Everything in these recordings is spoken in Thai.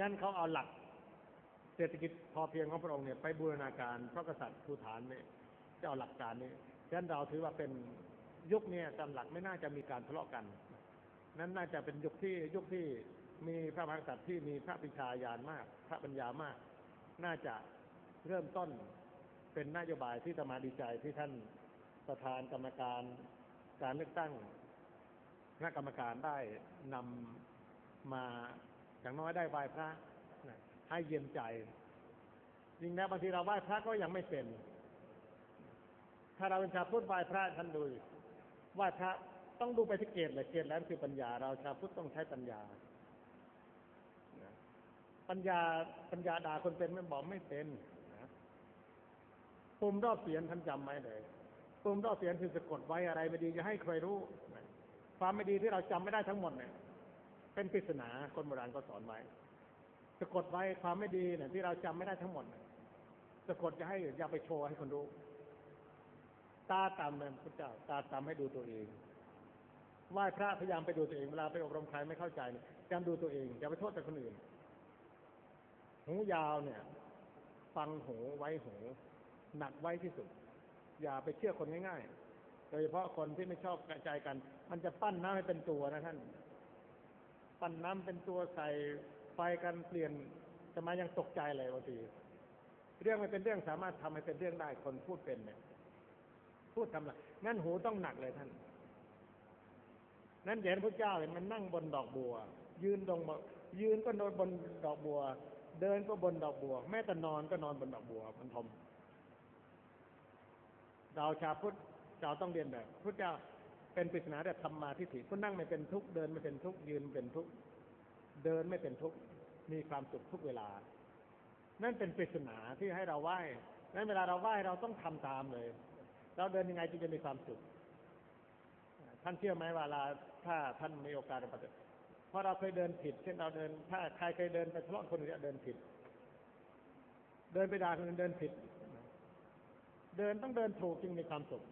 ฉะนั้นเขาเอาหลักเศรษฐกิจพอเพียงของพระองค์เนี่ยไปบูรณาการพระกษัตริย์ภูฐานเนี่ยจะเอาหลักการนี้ฉะนั้นเราถือว่าเป็นยุคนี้ตามหลักไม่น่าจะมีการทะเลาะกัน นั้นน่าจะเป็นยุคที่ยุคที่มีพระมหากษัตริย์ที่มีพระปิชาญาณมาก พระปัญญามาก น่าจะเริ่มต้นเป็นนโยบายที่จะมาดีใจที่ท่านประธานกรรมการการเลือกตั้งคณะกรรมการได้นำมา อย่างน้อยได้ไหว้พระให้เย็นใจจริงนะบางทีเราไหว้พระก็ยังไม่เป็น ถ้าเราเป็นชาวพุทธไหว้พระท่านดูไหว้พระต้องดูไปที่เกตเลยเกตแล้วคือปัญญา เราชาวพุทธต้องใช้ปัญญาปัญญาปัญญาด่าคนเป็นไม่บอกไม่เป็นนะปุ่มรอบเสียนท่านจำไหมเลยปุ่มรอบเสียนคือสะกดไว้อะไรไม่ดีจะให้ใครรู้ความไม่ดีที่เราจำไม่ได้ทั้งหมดเนี่ย เป็นปริศนาคนโบราณก็สอนไว้สะกดไว้ความไม่ดีเนี่ยที่เราจำไม่ได้ทั้งหมดสะกดจะให้อย่าไปโชว์ให้คนรู้ ตาตามเนะพระเจ้า ตาตามให้ดูตัวเองไหว้พระพยายามไปดูตัวเองเวลาไปอบรมใครไม่เข้าใจเนี่ยพยายามดูตัวเองอย่าไปโทษแต่คนอื่น หูยาวเนี่ย ฟังหูไว้หูหนักไว้ที่สุด อย่าไปเชื่อคนง่ายๆ โดยเฉพาะคนที่ไม่ชอบกระจายกัน มันจะปั้นน้ำให้เป็นตัวนะท่าน ปั้นน้ำเป็นตัวใส่ไฟกันเปลี่ยนจะมายังตกใจเลยบางทีเรื่องไม่เป็นเรื่องสามารถทำให้เป็นเรื่องได้คนพูดเป็นเนี่ยพูดทำไรงั้นหูต้องหนักเลยท่าน นั้นเห็นพระเจ้าเห็นมันนั่งบนดอกบัว ยืนตรงยืนก็นอนบนดอกบัว เดินก็บนดอกบัว แม้แต่นอนก็นอนบนดอกบัวมันทมเราชาพุทธเราต้องเรียนแบบพระเจ้า เป็นปริศนาแต่ธรรมาทิฏฐิผู้นั่งไม่เป็นทุกข์เดินไม่เป็นทุกข์ยืนเป็นทุกข์เดินไม่เป็นทุกข์มีความสุขทุกเวลา นั่นเป็นปริศนาที่ให้เราไหว้นั้นเวลาเราไหว้เราต้องทำตามเลย เราเดินยังไงจึงจะมีความสุขท่านเชื่อไหมว่าเราถ้าท่านมีโอกาสปฏิบัติเพราะเราเคยเดินผิด เช่นเราเดิน ถ้าใครเคยเดินไปทะเลาะคนอื่นเดินผิด เดินไปด่าคนอื่นเดินผิด เดินต้องเดินถูกจึงมีความสุข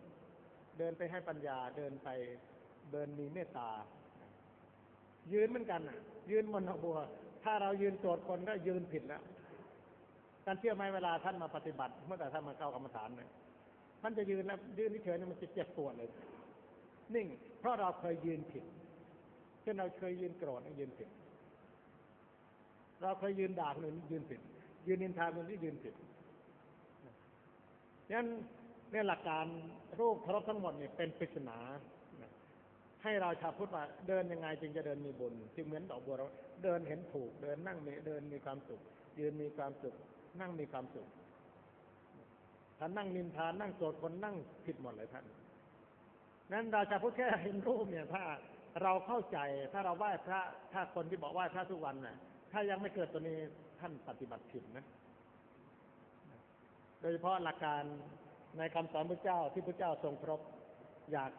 เดินไปให้ปัญญาเดินไปเดินมีเมตตา ยืนเหมือนกันอะ ยืนบนดอกบัว ถ้าเรายืนโจทย์คนก็ยืนผิดแล้วท่านเชื่อไหมเวลาท่านมาปฏิบัติ เมื่อแต่ท่านมาเข้ากรรมฐานเนี่ยท่านจะยืนแล้วยืนเฉยๆมันจะเจ็บปวดเลย นิ่ง เพราะเราเคยยืนผิดเช่นเราเคยยืนโกรธยืนผิด เราเคยยืนด่าคนอื่นยืนผิด ยืนนินทาคนที่ยืนผิดนั้น เนี่ยหลักการรูปเคารพทั้งหมดเนี่ยเป็นปริศนาให้เราชาวพุทธว่าเดินยังไงจึงจะเดินมีบุญจึงเหมือนดอกบัวเราเดินเห็นถูก เดินนั่งมีเดินมีความสุข ยืนมีความสุข นั่งมีความสุขถ้านั่งนินทานั่งโกรธคนนั่งผิดหมดเลยท่านนั้นเราจะพูดแค่เห็นรูปเนี่ยถ้าเราเข้าใจถ้าเราไหว้พระถ้าคนที่บอกไหว้พระทุกวันน่ะ ถ้ายังไม่เกิดตัวนี้ท่านปฏิบัติผิดนะ โดยเฉพาะหลักการ ในคำสอนพระเจ้าที่พระเจ้าทรงครบอยาก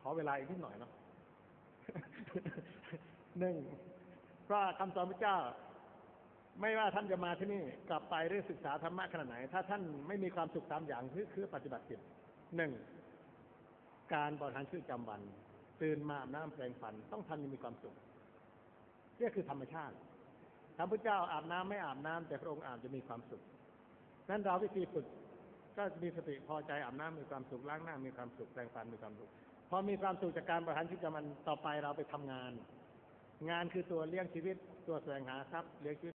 ขอเวลาอีกนิดหน่อยเนาะหนึ่งเพราะคำสอนพระเจ้า ไม่ว่าท่านจะมาที่นี่กลับไปหรือศึกษาธรรมะขนาดไหน ถ้าท่านไม่มีความสุขตามอย่างคือคือปฏิบัติผิดหนึ่งการบริหารชีวิตประจำวันตื่นมาอาบน้ำแปรงฟัน ต้องทำให้มีความสุขนี่คือธรรมชาติพระพุทธเจ้าอาบน้ำไม่อาบน้ำแต่พระองค์อาบจะมีความสุขนั้นเราวิธีฝึก ก็มีสติพอใจอาบน้ำมีความสุขล้างหน้ามีความสุขแปรงฟันมีความสุขพอมีความสุขจากการประหารชีวิตมันต่อไปเราไปทำงาน งานคือตัวเลี้ยงชีวิตตัวแสวงหาทรัพย์เลี้ยงชีวิต